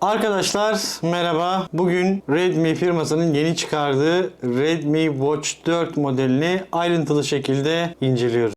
Arkadaşlar merhaba. Bugün Redmi firmasının yeni çıkardığı Redmi Watch 4 modelini ayrıntılı şekilde inceliyoruz.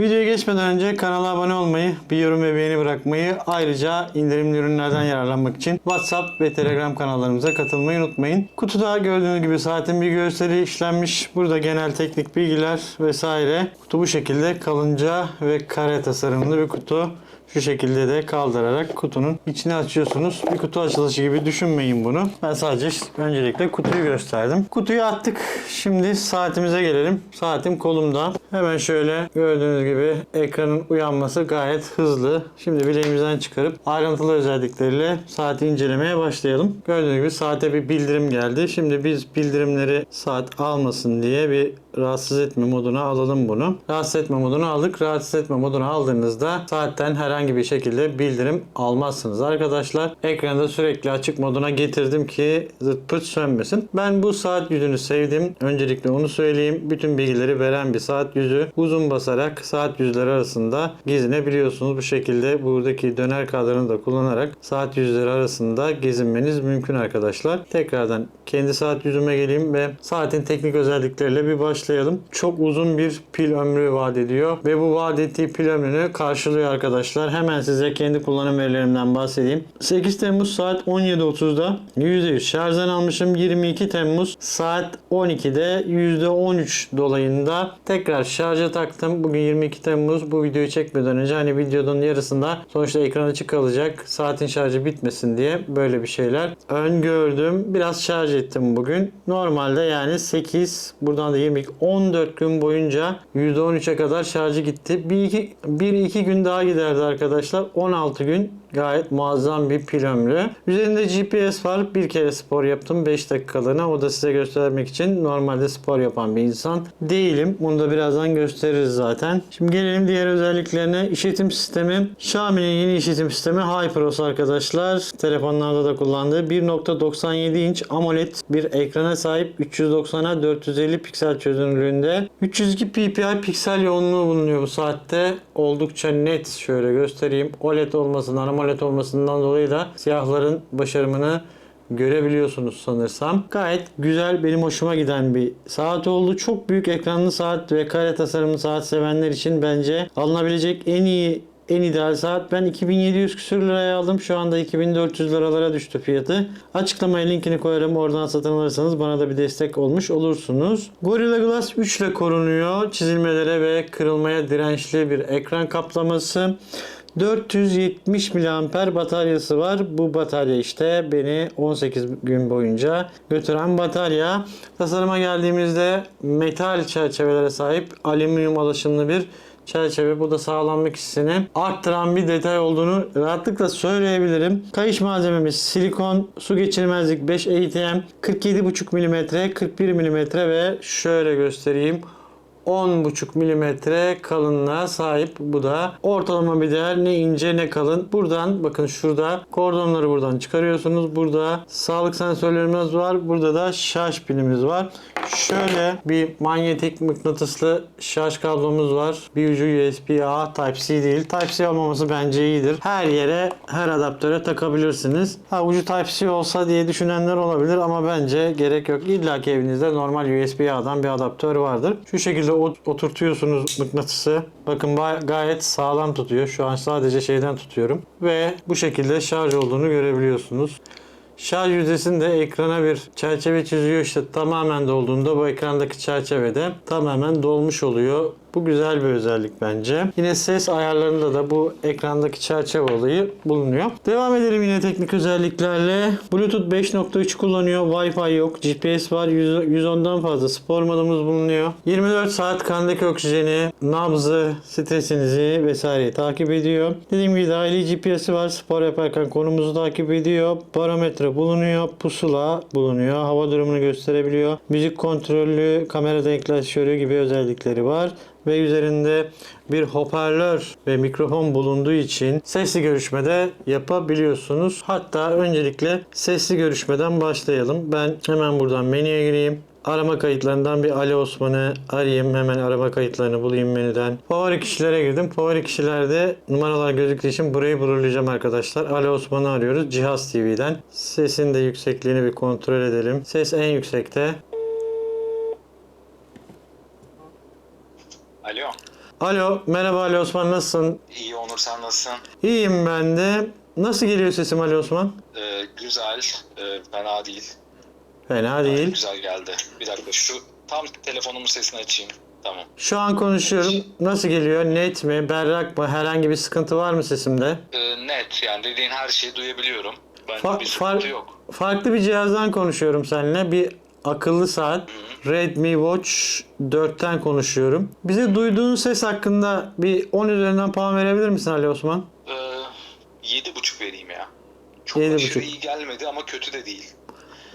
Videoya geçmeden önce kanala abone olmayı, bir yorum ve beğeni bırakmayı, ayrıca indirimli ürünlerden yararlanmak için WhatsApp ve Telegram kanallarımıza katılmayı unutmayın. Kutuda gördüğünüz gibi saatin bir gösteri işlenmiş. Burada genel teknik bilgiler vesaire. Kutu bu şekilde kalınca ve kare tasarımlı bir kutu. Şu şekilde de kaldırarak kutunun içini açıyorsunuz. Bir kutu açılışı gibi düşünmeyin bunu. Ben sadece öncelikle kutuyu gösterdim. Kutuyu attık. Şimdi saatimize gelelim. Saatim kolumda. Hemen şöyle gördüğünüz gibi ekranın uyanması gayet hızlı. Şimdi bileğimizden çıkarıp ayrıntılı özellikleriyle saati incelemeye başlayalım. Gördüğünüz gibi saate bir bildirim geldi. Şimdi biz bildirimleri saat almasın diye bir rahatsız etme moduna alalım bunu. Rahatsız etme modunu aldık. Rahatsız etme modunu aldığınızda saatten herhangi bir şekilde bildirim almazsınız arkadaşlar. Ekranda sürekli açık moduna getirdim ki zırt pırt sönmesin. Ben bu saat yüzünü sevdim. Öncelikle onu söyleyeyim. Bütün bilgileri veren bir saat yüzü. Uzun basarak saat yüzleri arasında gezinebiliyorsunuz. Bu şekilde buradaki döner kadranı da kullanarak saat yüzleri arasında gezinmeniz mümkün arkadaşlar. Tekrardan kendi saat yüzüme geleyim ve saatin teknik özellikleriyle bir başlayalım. Çok uzun bir pil ömrü vaat ediyor ve bu vaat ettiği pil ömrünü karşılıyor arkadaşlar. Hemen size kendi kullanım verilerimden bahsedeyim. 8 Temmuz saat 17.30'da %100 şarjdan almışım. 22 Temmuz saat 12'de %13 dolayında tekrar şarja taktım. Bugün 22 Temmuz bu videoyu çekmeden önce hani videonun yarısında sonuçta ekran açık kalacak. Saatin şarjı bitmesin diye böyle bir şeyler öngördüm. Biraz şarj ettim bugün. Normalde yani 8 buradan da 22 14 gün boyunca %13'e kadar şarjı gitti. Bir iki, bir iki gün daha giderdi arkadaşlar. 16 gün gayet muazzam bir pil ömrü. Üzerinde GPS var. Bir kere spor yaptım 5 dakikalığına. O da size göstermek için normalde spor yapan bir insan değilim. Bunu da birazdan gösteririz zaten. Şimdi gelelim diğer özelliklerine. İşletim sistemi. Xiaomi'nin yeni işletim sistemi HyperOS arkadaşlar. Telefonlarda da kullandığı 1.97 inç AMOLED bir ekrana sahip 390'a 450 piksel çözünürlüğünde. 302 ppi piksel yoğunluğu bulunuyor bu saatte. Oldukça net şöyle göstereyim. OLED olmasından AMOLED olmasından dolayı da siyahların başarımını görebiliyorsunuz sanırsam. Gayet güzel, benim hoşuma giden bir saat oldu. Çok büyük ekranlı saat ve kare tasarımlı saat sevenler için bence alınabilecek en iyi en ideal saat ben 2700 küsür liraya aldım. Şu anda 2400 liralara düştü fiyatı. Açıklamaya linkini koyarım. Oradan satın alırsanız bana da bir destek olmuş olursunuz. Gorilla Glass 3 ile korunuyor. Çizilmelere ve kırılmaya dirençli bir ekran kaplaması. 470 mAh bataryası var. Bu batarya işte beni 18 gün boyunca götüren batarya. Tasarıma geldiğimizde metal çerçevelere sahip alüminyum alaşımlı bir çerçeve. Bu da sağlamlık hissini arttıran bir detay olduğunu rahatlıkla söyleyebilirim. Kayış malzememiz silikon, su geçirmezlik 5 ATM, 47,5 mm, 41 mm ve şöyle göstereyim. 10,5 milimetre kalınlığa sahip bu da ortalama bir değer ne ince ne kalın. Buradan bakın şurada kordonları buradan çıkarıyorsunuz. Burada sağlık sensörlerimiz var. Burada da şarj pilimiz var. Şöyle bir manyetik mıknatıslı şarj kablomuz var. Bir ucu USB-A Type-C değil. Type-C olmaması bence iyidir. Her yere her adaptöre takabilirsiniz. Ha ucu Type-C olsa diye düşünenler olabilir ama bence gerek yok. İlla ki evinizde normal USB-A'dan bir adaptör vardır. Şu şekilde ot- oturtuyorsunuz mıknatısı. Bakın ba- gayet sağlam tutuyor. Şu an sadece şeyden tutuyorum. Ve bu şekilde şarj olduğunu görebiliyorsunuz. Şarj yüzdesinde ekrana bir çerçeve çiziyor işte tamamen dolduğunda bu ekrandaki çerçevede tamamen dolmuş oluyor. Bu güzel bir özellik bence. Yine ses ayarlarında da bu ekrandaki çerçeve olayı bulunuyor. Devam edelim yine teknik özelliklerle. Bluetooth 5.3 kullanıyor. Wi-Fi yok. GPS var. 100 110'dan fazla spor modumuz bulunuyor. 24 saat kandaki oksijeni, nabzı, stresinizi vesaireyi takip ediyor. Dediğim gibi dahili GPS'i var. Spor yaparken konumuzu takip ediyor. Barometre bulunuyor. Pusula bulunuyor. Hava durumunu gösterebiliyor. Müzik kontrollü, kamera denkleştörü gibi özellikleri var ve üzerinde bir hoparlör ve mikrofon bulunduğu için sesli görüşmede yapabiliyorsunuz. Hatta öncelikle sesli görüşmeden başlayalım. Ben hemen buradan menüye gireyim. arama kayıtlarından bir Ali Osman'ı arayayım. Hemen arama kayıtlarını bulayım menüden. Favori kişilere girdim. Favori kişilerde numaralar gözüktüğü için burayı blurlayacağım arkadaşlar. Ali Osman'ı arıyoruz Cihaz TV'den. Sesin de yüksekliğini bir kontrol edelim. Ses en yüksekte. Alo. Alo, merhaba Ali Osman nasılsın? İyi Onur sen nasılsın? İyiyim ben de. Nasıl geliyor sesim Ali Osman? Ee, güzel. Ee, fena değil. Fena değil. Güzel geldi. Bir dakika şu tam telefonumun sesini açayım. Tamam. Şu an konuşuyorum. Nasıl geliyor? Net mi? Berrak mı? Herhangi bir sıkıntı var mı sesimde? Ee, net yani dediğin her şeyi duyabiliyorum. Bence Fa- bir sıkıntı far- yok. Farklı bir cihazdan konuşuyorum seninle. Bir akıllı saat. Redmi Watch 4'ten konuşuyorum. Bize duyduğun ses hakkında bir 10 üzerinden puan verebilir misin Ali Osman? Ee, yedi buçuk vereyim ya. Çok Yedi aşırı buçuk. iyi gelmedi ama kötü de değil.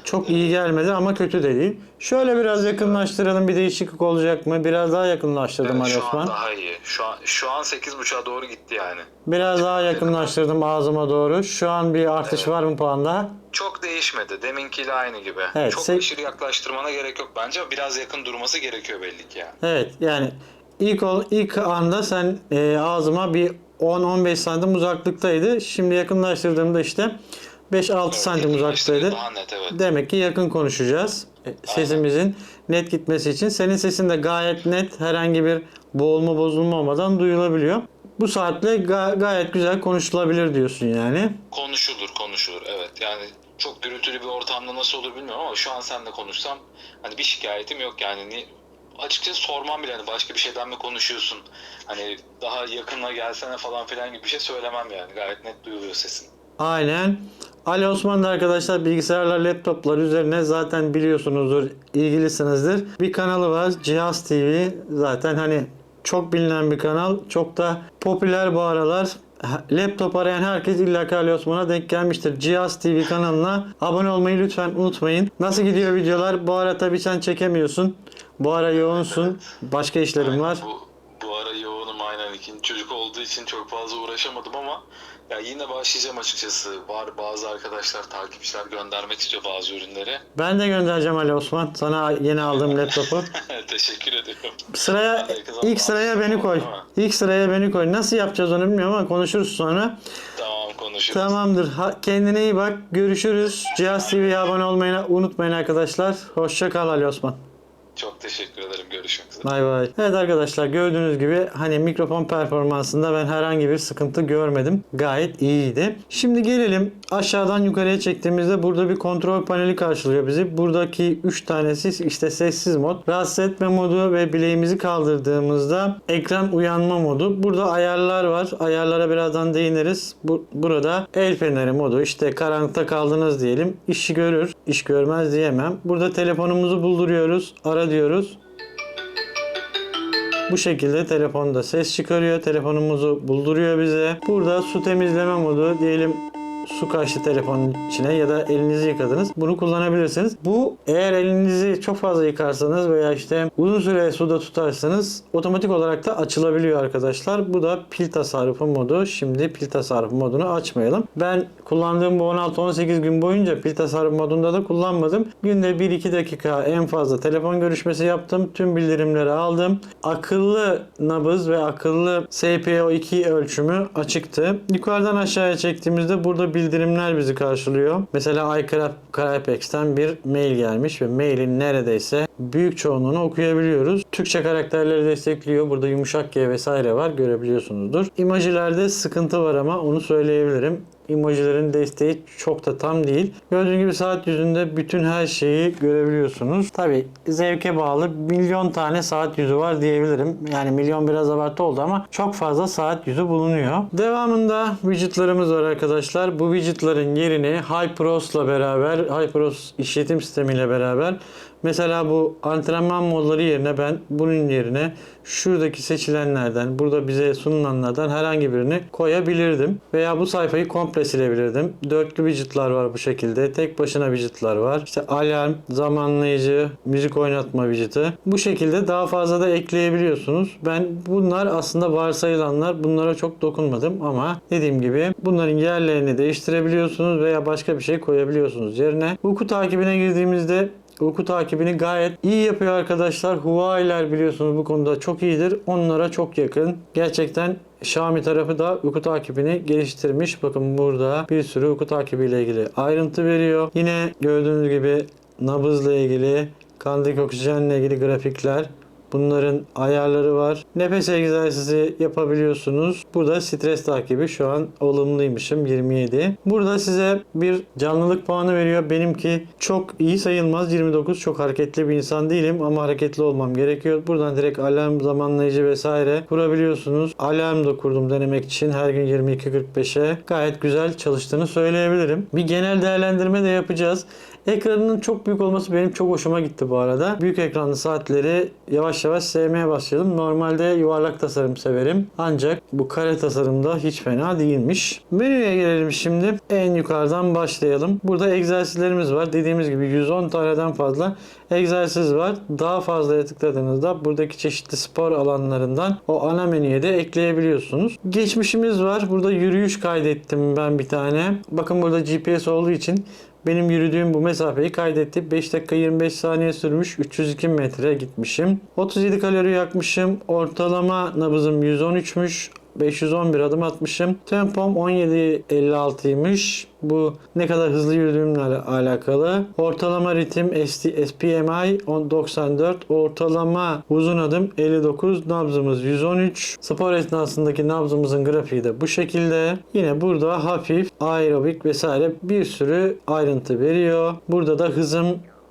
Çok iyi gelmedi ama kötü de değil. Şöyle biraz yakınlaştıralım. Bir değişiklik olacak mı? Biraz daha yakınlaştırdım Evet, Ali şu an daha iyi. Şu an şu an sekiz buçuğa doğru gitti yani. Biraz daha yakınlaştırdım ağzıma doğru. Şu an bir artış Evet. var mı puanda? Çok değişmedi. Deminkiyle aynı gibi. Evet, Çok sek- aşırı yaklaştırmana gerek yok bence. Biraz yakın durması gerekiyor belli ki yani. Evet yani ilk ol, ilk anda sen e, ağzıma bir 10-15 santim uzaklıktaydı. Şimdi yakınlaştırdığımda işte 5-6 santim uzaktaydı. Daha net evet. Demek ki yakın konuşacağız. E, Sesimizin net gitmesi için. Senin sesin de gayet net herhangi bir boğulma bozulma olmadan duyulabiliyor. Bu saatle ga- gayet güzel konuşulabilir diyorsun yani. Konuşulur konuşulur evet yani çok gürültülü bir ortamda nasıl olur bilmiyorum ama şu an seninle konuşsam hani bir şikayetim yok yani ni, açıkçası sormam bile hani başka bir şeyden mi konuşuyorsun hani daha yakına gelsene falan filan gibi bir şey söylemem yani gayet net duyuluyor sesin. Aynen. Ali Osman da arkadaşlar bilgisayarlar, laptoplar üzerine zaten biliyorsunuzdur, ilgilisinizdir. Bir kanalı var. Cihaz TV. Zaten hani çok bilinen bir kanal. Çok da popüler bu aralar. Laptop arayan herkes illa Ali Osman'a denk gelmiştir. Cihaz TV kanalına abone olmayı lütfen unutmayın. Nasıl gidiyor videolar? Bu ara tabii sen çekemiyorsun. Bu ara yoğunsun. Başka işlerim var. Bu, bu ara yoğunum aynen ikinci çocuk olduğu için çok fazla uğraşamadım ama ya yine başlayacağım açıkçası. Var bazı arkadaşlar takipçiler göndermek istiyor bazı ürünleri. Ben de göndereceğim Ali Osman. Sana yeni aldığım laptopu. Teşekkür ediyorum. Sıraya ilk sıraya beni koy. İlk sıraya beni koy. Nasıl yapacağız onu bilmiyorum ama konuşuruz sonra. Tamam konuşuruz. Tamamdır. Ha, kendine iyi bak. Görüşürüz. Cihaz TV'ye abone olmayı unutmayın arkadaşlar. Hoşça kal Ali Osman. Çok teşekkür ederim. Görüşmek üzere. Bay bay. Evet arkadaşlar gördüğünüz gibi hani mikrofon performansında ben herhangi bir sıkıntı görmedim. Gayet iyiydi. Şimdi gelelim aşağıdan yukarıya çektiğimizde burada bir kontrol paneli karşılıyor bizi. Buradaki 3 tanesi işte sessiz mod, rahatsız etme modu ve bileğimizi kaldırdığımızda ekran uyanma modu. Burada ayarlar var. Ayarlara birazdan değiniriz. Bu, burada el feneri modu işte karanlıkta kaldınız diyelim. İşi görür, iş görmez diyemem. Burada telefonumuzu bulduruyoruz. Ara diyoruz. Bu şekilde telefonda ses çıkarıyor. Telefonumuzu bulduruyor bize. Burada su temizleme modu diyelim su kaçtı telefonun içine ya da elinizi yıkadınız. Bunu kullanabilirsiniz. Bu eğer elinizi çok fazla yıkarsanız veya işte uzun süre suda tutarsanız otomatik olarak da açılabiliyor arkadaşlar. Bu da pil tasarrufu modu. Şimdi pil tasarrufu modunu açmayalım. Ben kullandığım bu 16-18 gün boyunca pil tasarruf modunda da kullanmadım. Günde 1-2 dakika en fazla telefon görüşmesi yaptım. Tüm bildirimleri aldım. Akıllı nabız ve akıllı SPO2 ölçümü açıktı. Yukarıdan aşağıya çektiğimizde burada bildirimler bizi karşılıyor. Mesela iCrypex'ten bir mail gelmiş ve mailin neredeyse büyük çoğunluğunu okuyabiliyoruz. Türkçe karakterleri destekliyor. Burada yumuşak G vesaire var görebiliyorsunuzdur. İmajilerde sıkıntı var ama onu söyleyebilirim. Emojilerin desteği çok da tam değil. Gördüğünüz gibi saat yüzünde bütün her şeyi görebiliyorsunuz. Tabi zevke bağlı milyon tane saat yüzü var diyebilirim. Yani milyon biraz abartı oldu ama çok fazla saat yüzü bulunuyor. Devamında widgetlarımız var arkadaşlar. Bu widgetların yerini HyperOS'la beraber, HyperOS işletim sistemiyle beraber Mesela bu antrenman modları yerine ben bunun yerine şuradaki seçilenlerden, burada bize sunulanlardan herhangi birini koyabilirdim. Veya bu sayfayı komple silebilirdim. Dörtlü widgetlar var bu şekilde. Tek başına widgetlar var. İşte alarm, zamanlayıcı, müzik oynatma widgeti. Bu şekilde daha fazla da ekleyebiliyorsunuz. Ben bunlar aslında varsayılanlar. Bunlara çok dokunmadım ama dediğim gibi bunların yerlerini değiştirebiliyorsunuz veya başka bir şey koyabiliyorsunuz yerine. Uyku takibine girdiğimizde Uyku takibini gayet iyi yapıyor arkadaşlar. Huawei'ler biliyorsunuz bu konuda çok iyidir. Onlara çok yakın. Gerçekten Xiaomi tarafı da uyku takibini geliştirmiş. Bakın burada bir sürü uyku takibiyle ilgili ayrıntı veriyor. Yine gördüğünüz gibi nabızla ilgili, kandaki oksijenle ilgili grafikler. Bunların ayarları var. Nefes egzersizi yapabiliyorsunuz. Burada stres takibi şu an olumluymuşum 27. Burada size bir canlılık puanı veriyor. Benimki çok iyi sayılmaz 29. Çok hareketli bir insan değilim ama hareketli olmam gerekiyor. Buradan direkt alarm zamanlayıcı vesaire kurabiliyorsunuz. Alarm da kurdum denemek için her gün 22.45'e. Gayet güzel çalıştığını söyleyebilirim. Bir genel değerlendirme de yapacağız. Ekranının çok büyük olması benim çok hoşuma gitti bu arada. Büyük ekranlı saatleri yavaş yavaş sevmeye başladım. Normalde yuvarlak tasarım severim. Ancak bu kare tasarımda hiç fena değilmiş. Menüye gelelim şimdi. En yukarıdan başlayalım. Burada egzersizlerimiz var. Dediğimiz gibi 110 taneden fazla egzersiz var. Daha fazlaya tıkladığınızda buradaki çeşitli spor alanlarından o ana menüye de ekleyebiliyorsunuz. Geçmişimiz var. Burada yürüyüş kaydettim ben bir tane. Bakın burada GPS olduğu için benim yürüdüğüm bu mesafeyi kaydetti. 5 dakika 25 saniye sürmüş. 302 metre gitmişim. 37 kalori yakmışım. Ortalama nabızım 113'müş. 511 adım atmışım. Tempom 17.56'ymış. Bu ne kadar hızlı yürüdüğümle alakalı. Ortalama ritim ST, SPMI 94. Ortalama uzun adım 59. Nabzımız 113. Spor esnasındaki nabzımızın grafiği de bu şekilde. Yine burada hafif aerobik vesaire bir sürü ayrıntı veriyor. Burada da hızım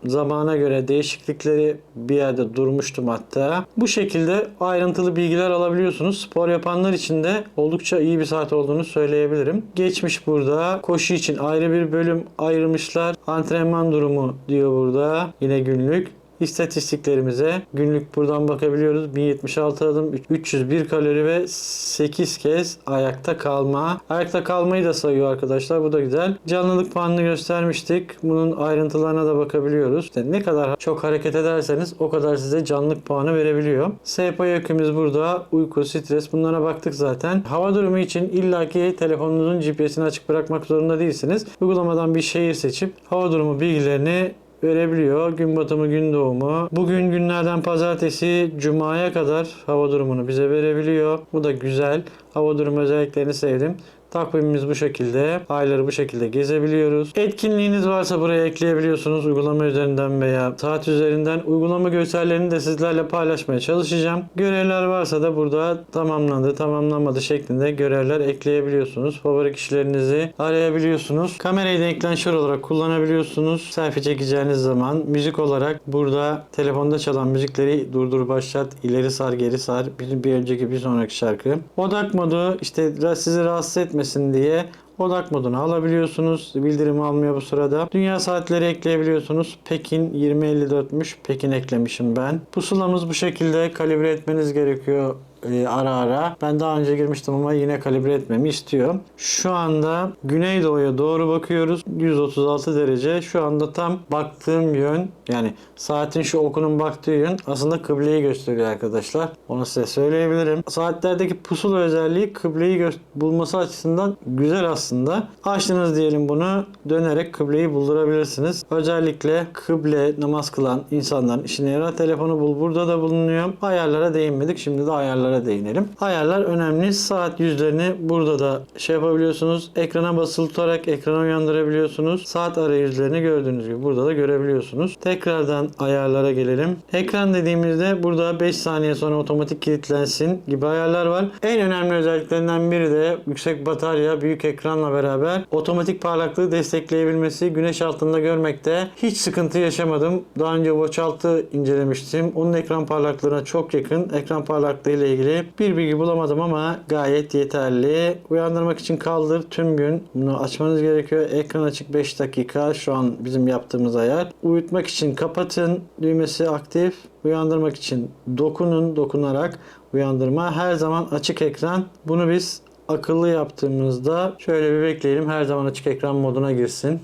zamana göre değişiklikleri bir yerde durmuştum hatta. Bu şekilde ayrıntılı bilgiler alabiliyorsunuz. Spor yapanlar için de oldukça iyi bir saat olduğunu söyleyebilirim. Geçmiş burada. Koşu için ayrı bir bölüm ayırmışlar. Antrenman durumu diyor burada. Yine günlük istatistiklerimize günlük buradan bakabiliyoruz. 1076 adım, 301 kalori ve 8 kez ayakta kalma. Ayakta kalmayı da sayıyor arkadaşlar. Bu da güzel. Canlılık puanını göstermiştik. Bunun ayrıntılarına da bakabiliyoruz. İşte ne kadar çok hareket ederseniz o kadar size canlılık puanı verebiliyor. SPO yükümüz burada. Uyku, stres bunlara baktık zaten. Hava durumu için illaki telefonunuzun GPS'ini açık bırakmak zorunda değilsiniz. Uygulamadan bir şehir seçip hava durumu bilgilerini verebiliyor. Gün batımı, gün doğumu. Bugün günlerden pazartesi, cumaya kadar hava durumunu bize verebiliyor. Bu da güzel. Hava durumu özelliklerini sevdim. Takvimimiz bu şekilde. Ayları bu şekilde gezebiliyoruz. Etkinliğiniz varsa buraya ekleyebiliyorsunuz. Uygulama üzerinden veya saat üzerinden. Uygulama görsellerini de sizlerle paylaşmaya çalışacağım. Görevler varsa da burada tamamlandı, tamamlanmadı şeklinde görevler ekleyebiliyorsunuz. Favori kişilerinizi arayabiliyorsunuz. Kamerayı denklenşör olarak kullanabiliyorsunuz. Selfie çekeceğiniz zaman müzik olarak burada telefonda çalan müzikleri durdur başlat, ileri sar, geri sar. Bir, bir önceki bir sonraki şarkı. Odak modu işte sizi rahatsız etmesin diye odak modunu alabiliyorsunuz. Bildirim almıyor bu sırada. Dünya saatleri ekleyebiliyorsunuz. Pekin 2054'müş. Pekin eklemişim ben. Pusulamız bu şekilde kalibre etmeniz gerekiyor e, ara ara. Ben daha önce girmiştim ama yine kalibre etmemi istiyor. Şu anda güneydoğuya doğru bakıyoruz. 136 derece. Şu anda tam baktığım yön yani saatin şu okunun baktığı yön aslında kıbleyi gösteriyor arkadaşlar. Onu size söyleyebilirim. Saatlerdeki pusula özelliği kıbleyi bulması açısından güzel aslında. Açtınız diyelim bunu dönerek kıbleyi buldurabilirsiniz. Özellikle kıble namaz kılan insanların işine yarar. Telefonu bul burada da bulunuyor. Ayarlara değinmedik. Şimdi de ayarlara değinelim. Ayarlar önemli. Saat yüzlerini burada da şey yapabiliyorsunuz. Ekrana basılı tutarak ekranı uyandırabiliyorsunuz. Saat arayüzlerini gördüğünüz gibi burada da görebiliyorsunuz. Tekrardan ayarlara gelelim. Ekran dediğimizde burada 5 saniye sonra otomatik kilitlensin gibi ayarlar var. En önemli özelliklerinden biri de yüksek batarya, büyük ekranla beraber otomatik parlaklığı destekleyebilmesi. Güneş altında görmekte hiç sıkıntı yaşamadım. Daha önce Watch 6 incelemiştim. Onun ekran parlaklığına çok yakın. Ekran parlaklığı ile ilgili bir bilgi bulamadım ama gayet yeterli. Uyandırmak için kaldır tüm gün. Bunu açmanız gerekiyor. Ekran açık 5 dakika. Şu an bizim yaptığımız ayar. Uyutmak için kapatın. Düğmesi aktif. Uyandırmak için dokunun. Dokunarak uyandırma. Her zaman açık ekran. Bunu biz akıllı yaptığımızda şöyle bir bekleyelim. Her zaman açık ekran moduna girsin.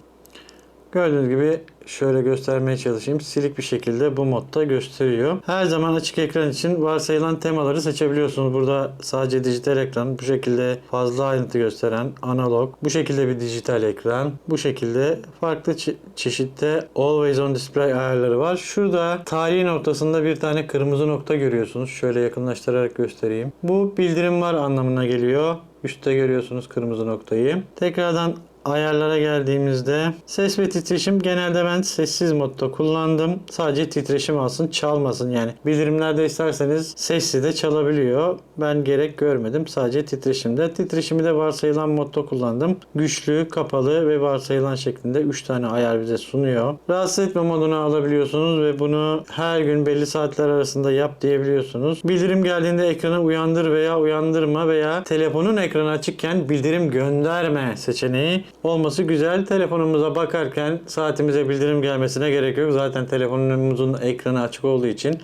Gördüğünüz gibi şöyle göstermeye çalışayım. Silik bir şekilde bu modda gösteriyor. Her zaman açık ekran için varsayılan temaları seçebiliyorsunuz. Burada sadece dijital ekran, bu şekilde fazla ayrıntı gösteren analog, bu şekilde bir dijital ekran, bu şekilde farklı çe- çeşitte always on display ayarları var. Şurada tarihin ortasında bir tane kırmızı nokta görüyorsunuz. Şöyle yakınlaştırarak göstereyim. Bu bildirim var anlamına geliyor. Üstte görüyorsunuz kırmızı noktayı. Tekrardan ayarlara geldiğimizde ses ve titreşim genelde ben sessiz modda kullandım. Sadece titreşim alsın çalmasın yani. Bildirimlerde isterseniz sesli de çalabiliyor. Ben gerek görmedim. Sadece titreşimde. Titreşimi de varsayılan modda kullandım. Güçlü, kapalı ve varsayılan şeklinde 3 tane ayar bize sunuyor. Rahatsız etme modunu alabiliyorsunuz ve bunu her gün belli saatler arasında yap diyebiliyorsunuz. Bildirim geldiğinde ekranı uyandır veya uyandırma veya telefonun ekranı açıkken bildirim gönderme seçeneği olması güzel. Telefonumuza bakarken saatimize bildirim gelmesine gerek yok. Zaten telefonumuzun ekranı açık olduğu için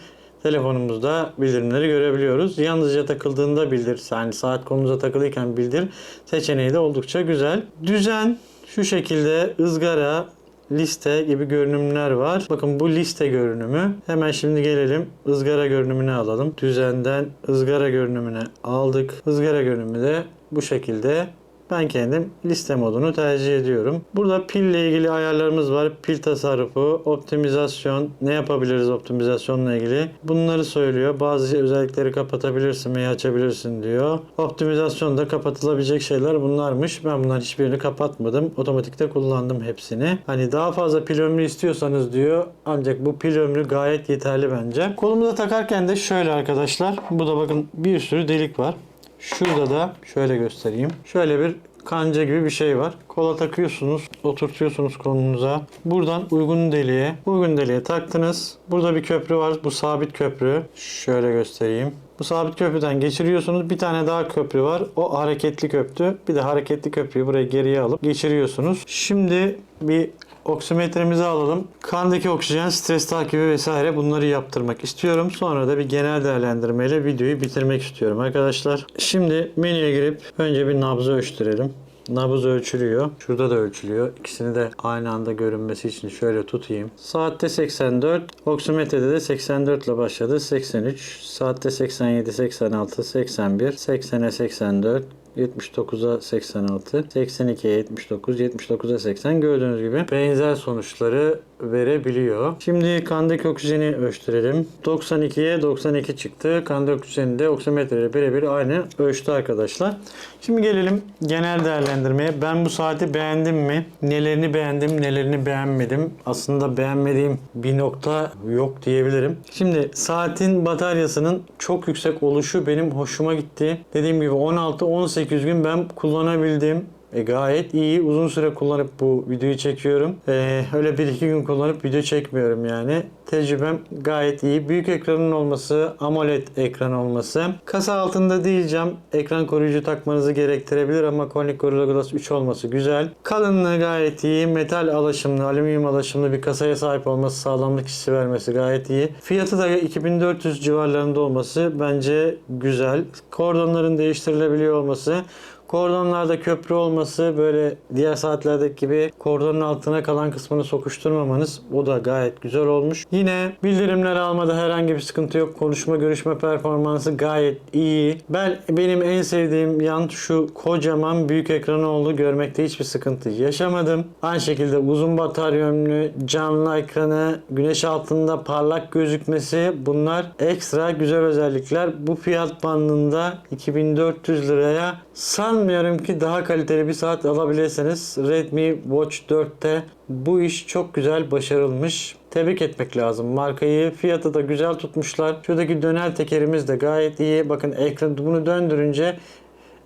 telefonumuzda bildirimleri görebiliyoruz. Yalnızca takıldığında bildir, yani saat kolumuza takılıyken bildir seçeneği de oldukça güzel. Düzen şu şekilde ızgara, liste gibi görünümler var. Bakın bu liste görünümü. Hemen şimdi gelelim ızgara görünümüne alalım. Düzenden ızgara görünümüne aldık. Izgara görünümü de bu şekilde ben kendim liste modunu tercih ediyorum. Burada pille ilgili ayarlarımız var. Pil tasarrufu, optimizasyon, ne yapabiliriz optimizasyonla ilgili. Bunları söylüyor. Bazı özellikleri kapatabilirsin veya açabilirsin diyor. Optimizasyonda kapatılabilecek şeyler bunlarmış. Ben bunların hiçbirini kapatmadım. Otomatikte kullandım hepsini. Hani daha fazla pil ömrü istiyorsanız diyor. Ancak bu pil ömrü gayet yeterli bence. Kolumuza takarken de şöyle arkadaşlar. Bu da bakın bir sürü delik var. Şurada da şöyle göstereyim. Şöyle bir kanca gibi bir şey var. Kola takıyorsunuz, oturtuyorsunuz kolunuza. Buradan uygun deliğe, uygun deliğe taktınız. Burada bir köprü var. Bu sabit köprü. Şöyle göstereyim. Bu sabit köprüden geçiriyorsunuz. Bir tane daha köprü var. O hareketli köprü. Bir de hareketli köprüyü buraya geriye alıp geçiriyorsunuz. Şimdi bir oksimetremizi alalım. Kandaki oksijen, stres takibi vesaire bunları yaptırmak istiyorum. Sonra da bir genel değerlendirmeyle videoyu bitirmek istiyorum arkadaşlar. Şimdi menüye girip önce bir nabzı ölçtürelim. Nabız ölçülüyor. Şurada da ölçülüyor. İkisini de aynı anda görünmesi için şöyle tutayım. Saatte 84. Oksimetrede de 84 ile başladı. 83. Saatte 87, 86, 81, 80'e 84. 79'a 86, 82'ye 79, 79'a 80 gördüğünüz gibi benzer sonuçları verebiliyor. Şimdi kandaki oksijeni ölçtürelim. 92'ye 92 çıktı. Kandaki oksijeni de oksimetreyle birebir aynı ölçtü arkadaşlar. Şimdi gelelim genel değerlendirmeye. Ben bu saati beğendim mi? Nelerini beğendim, nelerini beğenmedim? Aslında beğenmediğim bir nokta yok diyebilirim. Şimdi saatin bataryasının çok yüksek oluşu benim hoşuma gitti. Dediğim gibi 16-18 gün ben kullanabildim. E, gayet iyi. Uzun süre kullanıp bu videoyu çekiyorum. E, öyle 1-2 gün kullanıp video çekmiyorum yani. Tecrübem gayet iyi. Büyük ekranın olması, AMOLED ekran olması. Kasa altında cam. Ekran koruyucu takmanızı gerektirebilir ama Corning Gorilla Glass 3 olması güzel. Kalınlığı gayet iyi. Metal alaşımlı, alüminyum alaşımlı bir kasaya sahip olması, sağlamlık hissi vermesi gayet iyi. Fiyatı da 2400 civarlarında olması bence güzel. Kordonların değiştirilebiliyor olması Kordonlarda köprü olması böyle diğer saatlerdeki gibi kordonun altına kalan kısmını sokuşturmamanız o da gayet güzel olmuş. Yine bildirimler almada herhangi bir sıkıntı yok. Konuşma görüşme performansı gayet iyi. Ben benim en sevdiğim yan şu kocaman büyük ekranı oldu. Görmekte hiçbir sıkıntı yaşamadım. Aynı şekilde uzun batarya ömrü, canlı ekranı, güneş altında parlak gözükmesi bunlar ekstra güzel özellikler. Bu fiyat bandında 2400 liraya sanmıyorum ki daha kaliteli bir saat alabilirsiniz. Redmi Watch 4'te bu iş çok güzel başarılmış. Tebrik etmek lazım markayı. Fiyatı da güzel tutmuşlar. Şuradaki döner tekerimiz de gayet iyi. Bakın ekran bunu döndürünce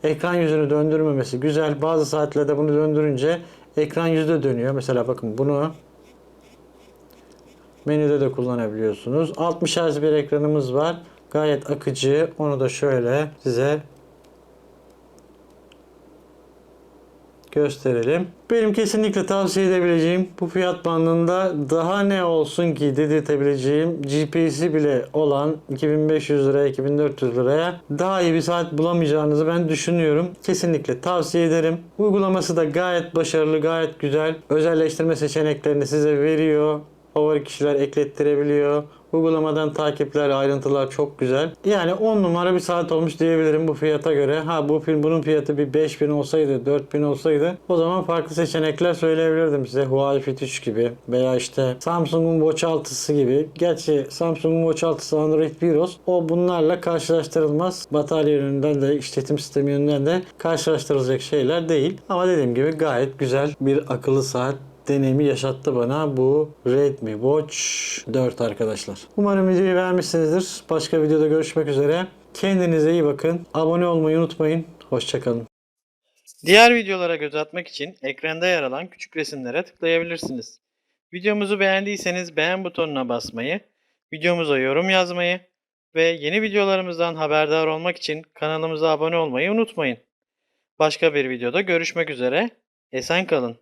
ekran yüzünü döndürmemesi güzel. Bazı saatlerde bunu döndürünce ekran yüzü de dönüyor. Mesela bakın bunu menüde de kullanabiliyorsunuz. 60 Hz bir ekranımız var. Gayet akıcı. Onu da şöyle size gösterelim. Benim kesinlikle tavsiye edebileceğim bu fiyat bandında daha ne olsun ki dedirtebileceğim GPS'i bile olan 2500 liraya 2400 liraya daha iyi bir saat bulamayacağınızı ben düşünüyorum. Kesinlikle tavsiye ederim. Uygulaması da gayet başarılı, gayet güzel. Özelleştirme seçeneklerini size veriyor. Favori kişiler eklettirebiliyor. Uygulamadan takipler, ayrıntılar çok güzel. Yani 10 numara bir saat olmuş diyebilirim bu fiyata göre. Ha bu film bunun fiyatı bir 5000 olsaydı, 4000 olsaydı o zaman farklı seçenekler söyleyebilirdim size. Huawei Fit 3 gibi veya işte Samsung'un Watch 6'sı gibi. Gerçi Samsung'un Watch 6'sı Android Virus. O bunlarla karşılaştırılmaz. Batarya yönünden de işletim sistemi yönünden de karşılaştırılacak şeyler değil. Ama dediğim gibi gayet güzel bir akıllı saat deneyimi yaşattı bana bu Redmi Watch 4 arkadaşlar. Umarım videoyu beğenmişsinizdir. Başka videoda görüşmek üzere. Kendinize iyi bakın. Abone olmayı unutmayın. Hoşçakalın. Diğer videolara göz atmak için ekranda yer alan küçük resimlere tıklayabilirsiniz. Videomuzu beğendiyseniz beğen butonuna basmayı, videomuza yorum yazmayı ve yeni videolarımızdan haberdar olmak için kanalımıza abone olmayı unutmayın. Başka bir videoda görüşmek üzere. Esen kalın.